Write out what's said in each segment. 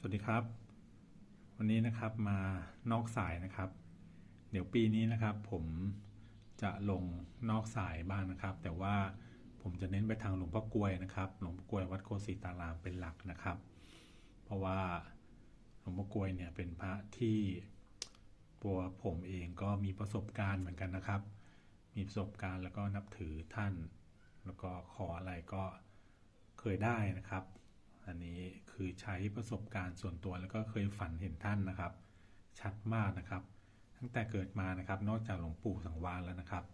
สวัสดีครับ วันนี้นะครับมานอกสายนะครับ เดี๋ยวปีนี้นะครับ ผมจะลงนอกสายบ้างนะครับ แต่ว่าผมจะเน้นไปทางหลวงพ่อกลวยนะครับหลวงพ่อกลวยวัดโกศิตารามเป็นหลักนะครับ เพราะว่าหลวงพ่อกลวยเนี่ยเป็นพระที่ตัวผมเองก็มีประสบการณ์เหมือนกันนะครับ มีประสบการณ์แล้วก็นับถือท่าน แล้วก็ขออะไรก็เคยได้นะครับ อันนี้คือใช้ประสบการณ์ส่วนตัวแล้วก็เคยฝันเห็นท่านนะครับ ชัดมากนะครับ ตั้งแต่เกิดมานะครับ นอกจากหลวงปู่สังวานแล้วนะครับ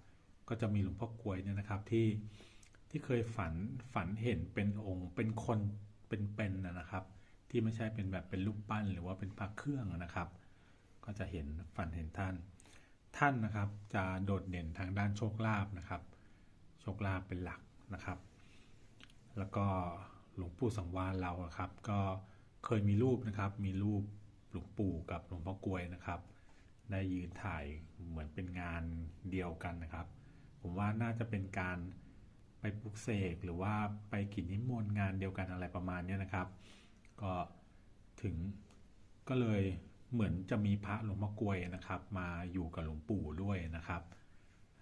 ก็จะมีหลวงพ่อกลวยเนี่ยนะครับที่ที่เคยฝันฝันเห็นเป็นองค์เป็นคนเป็นๆนะนะครับ ที่ไม่ใช่เป็นแบบเป็นรูปปั้น หรือว่าเป็นพระเครื่องนะครับ ก็จะเห็นฝันเห็นท่าน ท่านนะครับจะโดดเด่นทางด้านโชคลาภนะครับ โชคลาภเป็นหลักนะครับ แล้วก็ หลวงปู่สังวานเราครับ ก็เคยมีรูปนะครับ มีรูปหลวงปู่กับหลวงพ่อกลวยนะครับ ได้ยืนถ่ายเหมือนเป็นงานเดียวกันนะครับ ผมว่าน่าจะเป็นการไปปลุกเสกหรือว่าไปกิจนิมนต์งานเดียวกันอะไรประมาณนี้นะครับ ก็ถึงก็เลยเหมือนจะมีพระหลวงพ่อกลวยนะครับ มาอยู่กับหลวงปู่ด้วยนะครับ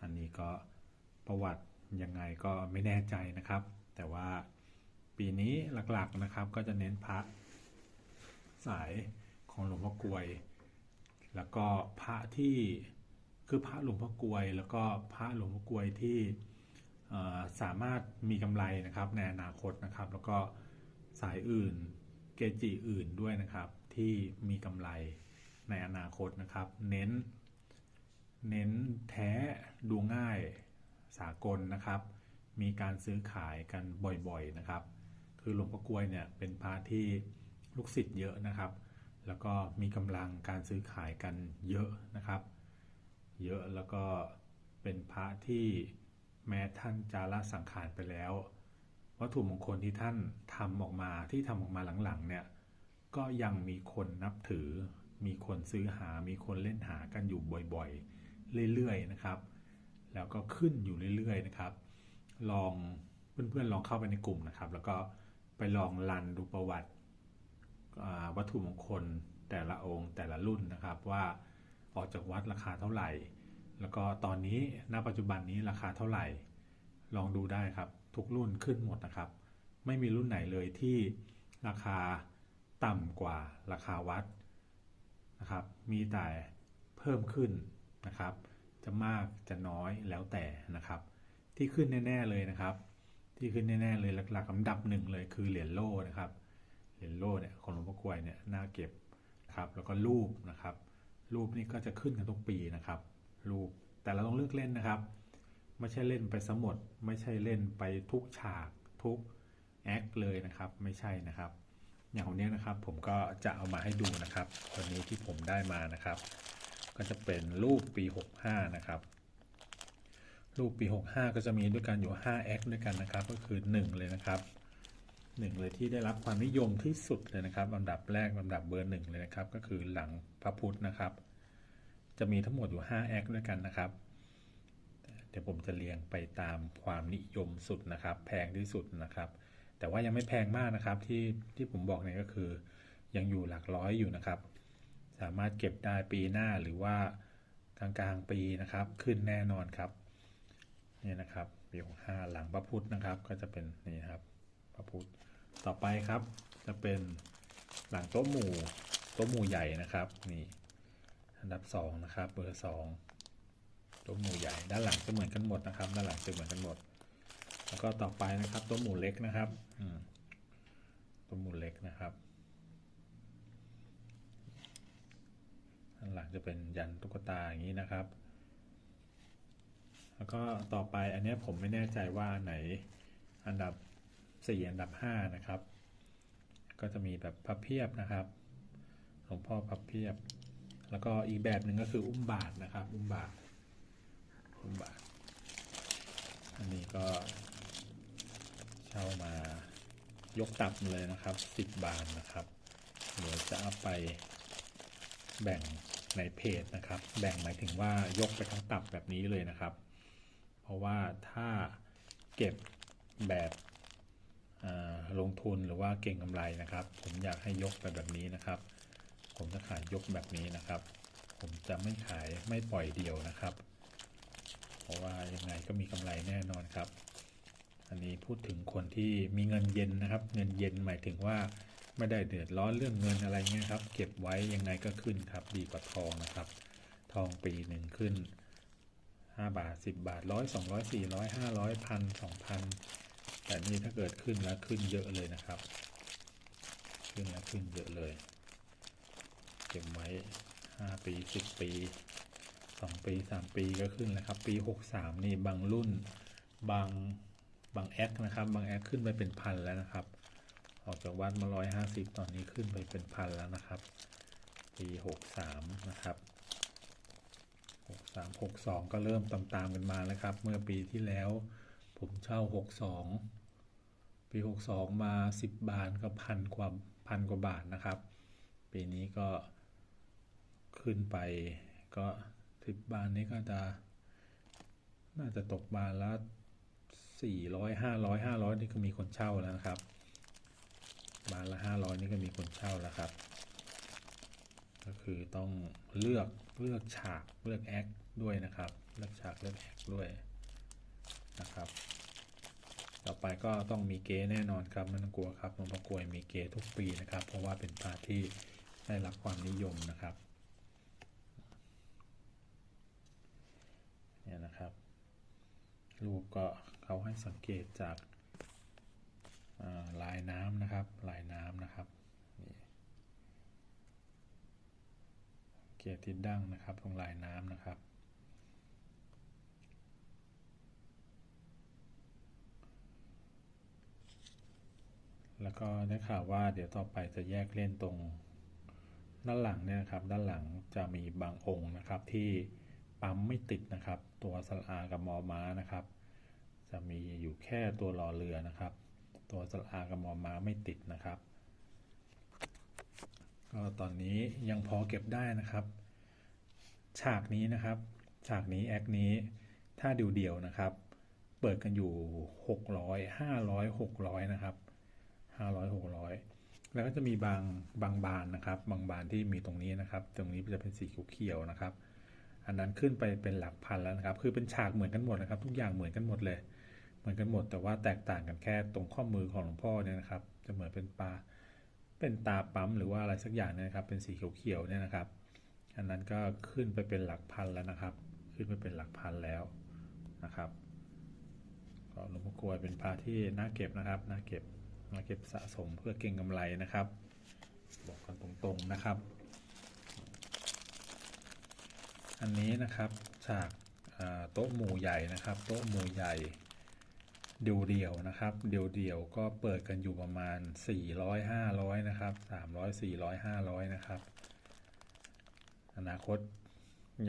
อันนี้ก็ประวัติยังไงก็ไม่แน่ใจนะครับ แต่ว่า ปีนี้หลักๆนะครับ ก็จะเน้นพระสายของหลวงพ่อกลวย แล้วก็พระที่คือพระหลวงพ่อกลวย แล้วก็พระหลวงพ่อกลวยที่สามารถมีกำไรนะครับในอนาคตนะครับ แล้วก็สายอื่นเกจิอื่นด้วยนะครับ ที่มีกำไรในอนาคตนะครับ เน้น เน้นแท้ดูง่ายสากลนะครับ มีการซื้อขายกันบ่อยๆนะครับ คือหลวงพ่อกลวยเนี่ยเป็นพระที่ลูกศิษย์เยอะนะครับ แล้วก็มีกำลังการซื้อขายกันเยอะนะครับ เยอะแล้วก็เป็นพระที่แม้ท่านจาระสังขารไปแล้ว วัตถุมงคลที่ท่านทำออกมาที่ทำออกมาหลังๆเนี่ยก็ยังมีคนนับถือ มีคนซื้อหา มีคนเล่นหากันอยู่บ่อยๆ เรื่อยๆนะครับ แล้วก็ขึ้นอยู่เรื่อยๆนะครับ ลองเพื่อนๆลองเข้าไปในกลุ่มนะครับ แล้วก็ ไปลองรันดูประวัติวัตถุมงคลแต่ละองค์แต่ละรุ่นนะครับว่าออกจากวัดราคาเท่าไหร่ แล้วก็ตอนนี้ณปัจจุบันนี้ราคาเท่าไหร่ ลองดูได้ครับ ทุกรุ่นขึ้นหมดนะครับ ไม่มีรุ่นไหนเลยที่ราคาต่ำกว่าราคาวัดนะครับ มีแต่เพิ่มขึ้นนะครับ จะมากจะน้อยแล้วแต่นะครับ ที่ขึ้นแน่ ๆเลยนะครับ ที่ขึ้นแน่ๆเลยหลักๆอันดับหนึ่งเลยคือเหรียญโล่นะครับ เหรียญโล่เนี่ยของหลวงพ่อกลวยเนี่ยน่าเก็บครับ แล้วก็รูปนะครับ รูปนี่ก็จะขึ้นกันทุกปีนะครับ รูปแต่เราต้องเลือกเล่นนะครับ ไม่ใช่เล่นไปสมดไม่ใช่เล่นไปทุกฉากทุกแอคเลยนะครับ ไม่ใช่นะครับ อย่างวันนี้นะครับผมก็จะเอามาให้ดูนะครับวันนี้ที่ผมได้มานะครับ ก็จะเป็นรูปปี 65 นะครับ รูปปี 65 ก็จะมีด้วยกันอยู่5แอคด้วยกันนะครับ ก็คือ 1 เลยนะครับ 1 เลยที่ได้รับความนิยมที่สุดเลยนะครับลำดับแรกลำดับเบอร์หนึ่งเลยนะครับ ก็คือหลังพระพุทธนะครับ จะมีทั้งหมดอยู่5แอคด้วยกันนะครับ เดี๋ยวผมจะเรียงไปตามความนิยมสุดนะครับ แพงที่สุดนะครับ แต่ว่ายังไม่แพงมากนะครับที่ที่ผมบอกเนี่ยก็คือ ยังอยู่หลักร้อยอยู่นะครับ สามารถเก็บได้ปีหน้าหรือว่ากลางกลางๆปีนะครับ ขึ้นแน่นอนครับ นี่นะครับปีหกห้าหลังพระพุธนะครับ ก็จะเป็นนี่ครับพระพุธต่อไปครับ จะเป็นหลังโต๊ะหมู่โต๊ะหมู่ใหญ่นะครับนี่อันดับสองนะครับ เบอร์สองโต๊ะหมู่ใหญ่ด้านหลังจะเหมือนกันหมดนะครับ ด้านหลังจะเหมือนกันหมด แล้วก็ต่อไปนะครับโต๊ะหมู่เล็กนะครับอืมโต๊ะหมู่เล็กนะครับด้านหลังจะเป็นยันตุ๊กตาอย่างนี้นะครับ แล้วก็ต่อไปอันนี้ผมไม่แน่ใจว่าไหนอันดับสี่อันดับห้านะครับ ก็จะมีแบบพับเพียบนะครับหลวงพ่อพับเพียบ แล้วก็อีกแบบหนึ่งก็คืออุ้มบาทนะครับ อุ้มบาทอุ้มบาทอันนี้ก็เช่ามายกตับเลยนะครับสิบบาทนะครับเดี๋ยวจะเอาไปแบ่งในเพจนะครับ แบ่งหมายถึงว่ายกไปทั้งตับแบบนี้เลยนะครับ เพราะว่าถ้าเก็บแบบลงทุนหรือว่าเก่งกำไรนะครับ ผมอยากให้ยกไปแบบนี้นะครับ ผมจะขายยกแบบนี้นะครับ ผมจะไม่ขายไม่ปล่อยเดียวนะครับ เพราะว่ายังไงก็มีกำไรแน่นอนครับ อันนี้พูดถึงคนที่มีเงินเย็นนะครับ เงินเย็นหมายถึงว่าไม่ได้เดือดร้อนเรื่องเงินอะไรเงี้ยครับ เก็บไว้ยังไงก็ขึ้นครับ ดีกว่าทองนะครับ ทองปีหนึ่งขึ้น 5บาท10บาทร้อยสองร้อยสี่ร้อยห้าร้อยพันสองพันแต่นี่ถ้าเกิดขึ้นแล้วขึ้นเยอะเลยนะครับ ขึ้นแล้วขึ้นเยอะเลย เก็บไว้5ปี10ปี2ปี3ปีก็ขึ้นแล้วครับ ปี63นี่บางรุ่นบางบางแอคนะครับ บางแอคขึ้นไปเป็นพันแล้วนะครับ ออกจากวัดมา150ตอนนี้ขึ้นไปเป็นพันแล้วนะครับ ปี63นะครับ 63 62 ก็เริ่มตามๆกันมาแล้วครับ เมื่อปีที่แล้วผมเช่า 62 ปี 62 มา 10 บาทก็พันกว่าพันกว่าบาทนะครับ ปีนี้ก็ขึ้นไปก็สิบบาทนี้ก็จะ น่าจะตกบาทละสี่ร้อยห้าร้อยห้าร้อยนี่ก็มีคนเช่าแล้วนะครับ บาทละห้าร้อยนี่ก็มีคนเช่าแล้วครับ ก็คือต้องเลือกเลือกฉากเลือกแอคด้วยนะครับ เลือกฉากเลือกแอคด้วยนะครับ ต่อไปก็ต้องมีเกแน่นอนครับไม่ต้องกลัวครับหลวงพ่อกลวยมีเกทุกปีนะครับ เพราะว่าเป็นพระที่ได้รับความนิยมนะครับเนี่ยนะครับรูปก็เขาให้สังเกตจากาลายน้ำนะครับ ลายน้ำนะครับ เกียรติดั้งนะครับตรงลายน้ำนะครับ แล้วก็ได้ข่าวว่าเดี๋ยวต่อไปจะแยกเล่นตรงด้านหลังเนี่ยครับด้านหลังจะมีบางองค์นะครับที่ปั๊มไม่ติดนะครับ ตัวสลากับมอม้านะครับ จะมีอยู่แค่ตัวรอเรือนะครับ ตัวสลากับมอม้าไม่ติดนะครับ ก็ตอนนี้ยังพอเก็บได้นะครับ ฉากนี้นะครับ ฉากนี้แอคนี้ถ้าเดียวๆนะครับ เปิดกันอยู่ 600 500 600 นะครับ 500 600 แล้วก็จะมีบางบางบานนะครับ บางบานที่มีตรงนี้นะครับ ตรงนี้จะเป็นสีเขียวๆนะครับ อันนั้นขึ้นไปเป็นหลักพันแล้วนะครับ คือเป็นฉากเหมือนกันหมดนะครับ ทุกอย่างเหมือนกันหมดเลย เหมือนกันหมด แต่ว่าแตกต่างกันแค่ตรงข้อมือของหลวงพ่อเนี่ยนะครับ จะเหมือนเป็นปลา เป็นตาปั๊มหรือว่าอะไรสักอย่างเนี่ยนะครับ เป็นสีเขียวๆเนี่ยนะครับ อันนั้นก็ขึ้นไปเป็นหลักพันแล้วนะครับ ขึ้นไปเป็นหลักพันแล้วนะครับก็หลวงพ่อกลวยเป็นพระที่น่าเก็บนะครับน่าเก็บน่าเก็บสะสมเพื่อเก็งกำไรนะครับ บอกกันตรงๆนะครับ อันนี้นะครับจากโต๊ะหมู่ใหญ่นะครับ โต๊ะหมู่ใหญ่ เดียวเดียวๆนะครับ เดียวเดียวๆก็เปิดกันอยู่ประมาณ 400 500 นะครับ 300 400 500 นะครับ อนาคต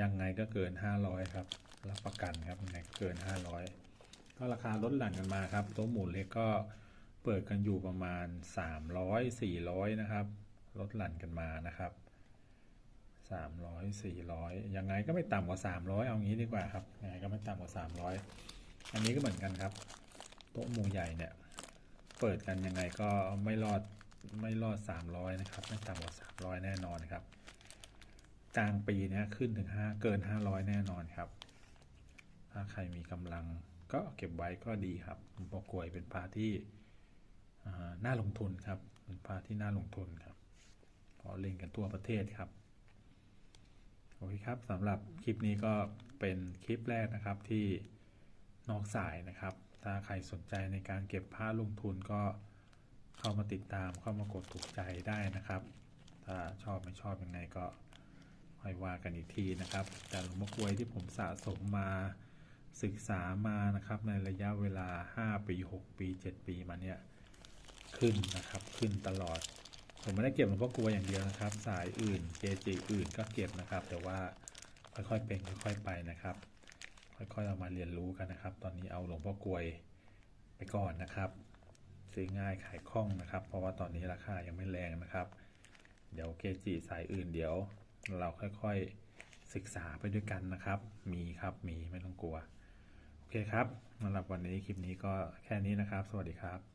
ยังไงก็เกิน 500 ครับ รับประกันครับยังไงเกิน 500 ก็ราคาลดหลั่นกันมาครับโต๊ะหมู่เล็กก็เปิดกันอยู่ประมาณ 300 400 นะครับลดหลั่นกันมานะครับ 300 400 ยังไงก็ไม่ต่ำกว่า 300 เอางี้ดีกว่าครับยังไงก็ไม่ต่ำกว่า 300 อันนี้ก็เหมือนกันครับ โต๊ะหมู่ใหญ่เนี่ย เปิดกันยังไงก็ไม่รอดไม่รอด 300 นะครับ ไม่ต่ำกว่า 300 แน่นอนครับ กลางปีเนี้ยขึ้นถึง 5 เกิน 500 แน่นอนครับ ถ้าใครมีกำลังก็เก็บไว้ก็ดีครับหลวงพ่อกลวยเป็นพาที่น่าลงทุนครับเป็นพาที่น่าลงทุนครับเพราะเล่นกันทั่วประเทศครับโอเคครับสำหรับคลิปนี้ก็เป็นคลิปแรกนะครับที่นอกสายนะครับ ถ้าใครสนใจในการเก็บผ้าลงทุนก็เข้ามาติดตามเข้ามากดถูกใจได้นะครับ ถ้าชอบไม่ชอบยังไงก็ค่อยว่ากันอีกทีนะครับ แต่หลวงพ่อกวยที่ผมสะสมมาศึกษามานะครับ ในระยะเวลา 5 ปี 6 ปี 7 ปีมาเนี่ยขึ้นนะครับขึ้นตลอด ผมไม่ได้เก็บหลวงพ่อกลวยอย่างเดียวนะครับ สายอื่นเกจิอื่นก็เก็บนะครับ แต่ว่าค่อยๆเป็นค่อยๆไปนะครับ ค่อยๆเอามาเรียนรู้กันนะครับ ตอนนี้เอาหลวงพ่อกลวยไปก่อนนะครับ ซื้อง่ายขายคล่องนะครับ เพราะว่าตอนนี้ราคายังไม่แรงนะครับ เดี๋ยวเกจิสายอื่นเดี๋ยว เราค่อยๆศึกษาไปด้วยกันนะครับ มีครับมีไม่ต้องกลัว โอเคครับสำหรับวันนี้คลิปนี้ก็แค่นี้นะครับ สวัสดีครับ